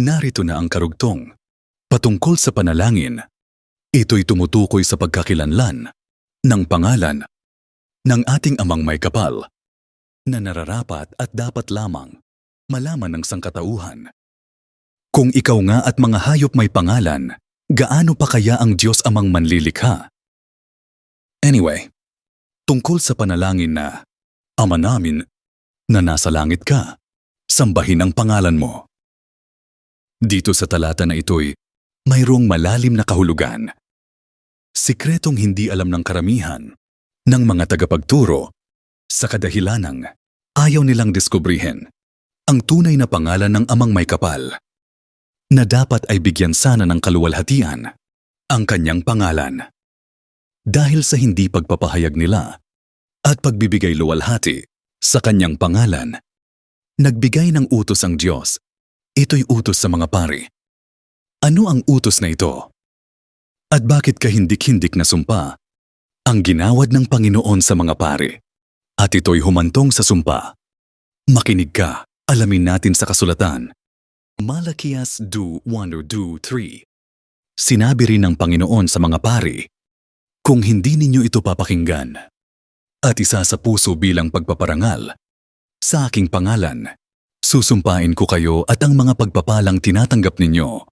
Narito na ang karugtong. Patungkol sa panalangin, ito'y tumutukoy sa pagkakilanlan ng pangalan ng ating amang may kapal na nararapat at dapat lamang malaman ng sangkatauhan. Kung ikaw nga at mga hayop may pangalan, gaano pa kaya ang Diyos amang manlilikha? Anyway, tungkol sa panalangin na, Ama namin na nasa langit ka, sambahin ang pangalan mo. Dito sa talata na ito'y mayroong malalim na kahulugan. Sikretong hindi alam ng karamihan ng mga tagapagturo sa kadahilanang ayaw nilang diskubrihin ang tunay na pangalan ng amang may kapal na dapat ay bigyan sana ng kaluwalhatian ang kanyang pangalan. Dahil sa hindi pagpapahayag nila at pagbibigay luwalhati sa kanyang pangalan, nagbigay ng utos ang Diyos. Ito'y utos sa mga pari. Ano ang utos na ito? At bakit kahindik-hindik na sumpa ang ginawad ng Panginoon sa mga pari? At ito'y humantong sa sumpa. Makinig ka, alamin natin sa kasulatan. Malakias do 1 or do 3. Sinabi rin ng Panginoon sa mga pari, Kung hindi ninyo ito papakinggan, at isa sa puso bilang pagpaparangal, sa aking pangalan, susumpain ko kayo at ang mga pagpapalang tinatanggap ninyo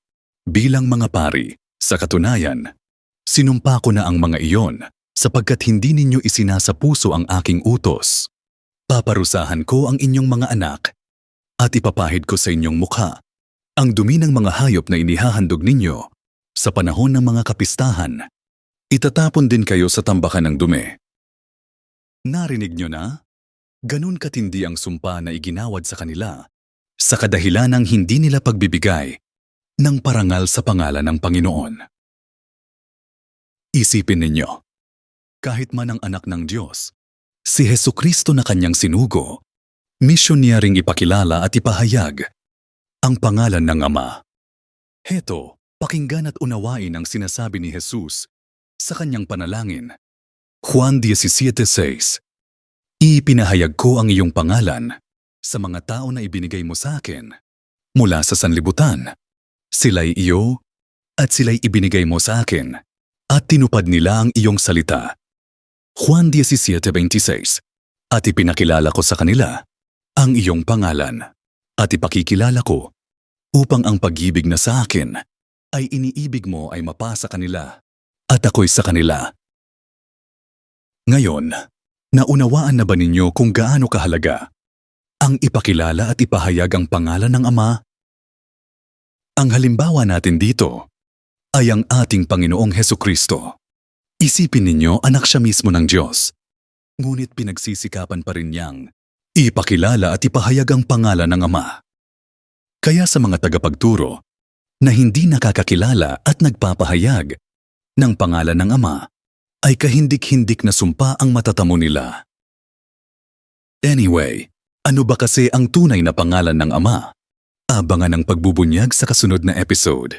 bilang mga pari. Sa katunayan, sinumpa ko na ang mga iyon sapagkat hindi ninyo isinasa puso ang aking utos. Paparusahan ko ang inyong mga anak at ipapahid ko sa inyong mukha ang dumi ng mga hayop na inihahandog ninyo sa panahon ng mga kapistahan. Itatapon din kayo sa tambakan ng dumi. Narinig nyo na? Ganun katindi ang sumpa na iginawad sa kanila sa kadahilan ng hindi nila pagbibigay ng parangal sa pangalan ng Panginoon. Isipin ninyo, kahit man ang anak ng Diyos, si Heso Kristo na kanyang sinugo, misyon niya ring ipakilala at ipahayag ang pangalan ng Ama. Heto, pakinggan at unawain ang sinasabi ni Jesus sa kanyang panalangin. Juan 17.6 Ipinahayag ko ang iyong pangalan sa mga tao na ibinigay mo sa akin mula sa sanlibutan. Sila'y iyo at sila'y ibinigay mo sa akin at tinupad nila ang iyong salita. Juan 17.26 At ipinakilala ko sa kanila ang iyong pangalan at ipakikilala ko upang ang pag-ibig na sa akin ay iniibig mo ay mapasa kanila at ako'y sa kanila. Ngayon, naunawaan na ba ninyo kung gaano kahalaga ang ipakilala at ipahayag ang pangalan ng Ama? Ang halimbawa natin dito ay ang ating Panginoong Heso Kristo. Isipin ninyo anak siya mismo ng Diyos. Ngunit pinagsisikapan pa rin niyang ipakilala at ipahayag ang pangalan ng Ama. Kaya sa mga tagapagturo na hindi nakakakilala at nagpapahayag ng pangalan ng Ama, ay kahindik-hindik na sumpa ang matatamo nila. Anyway, ano ba kasi ang tunay na pangalan ng Ama? Abangan ang pagbubunyag sa kasunod na episode.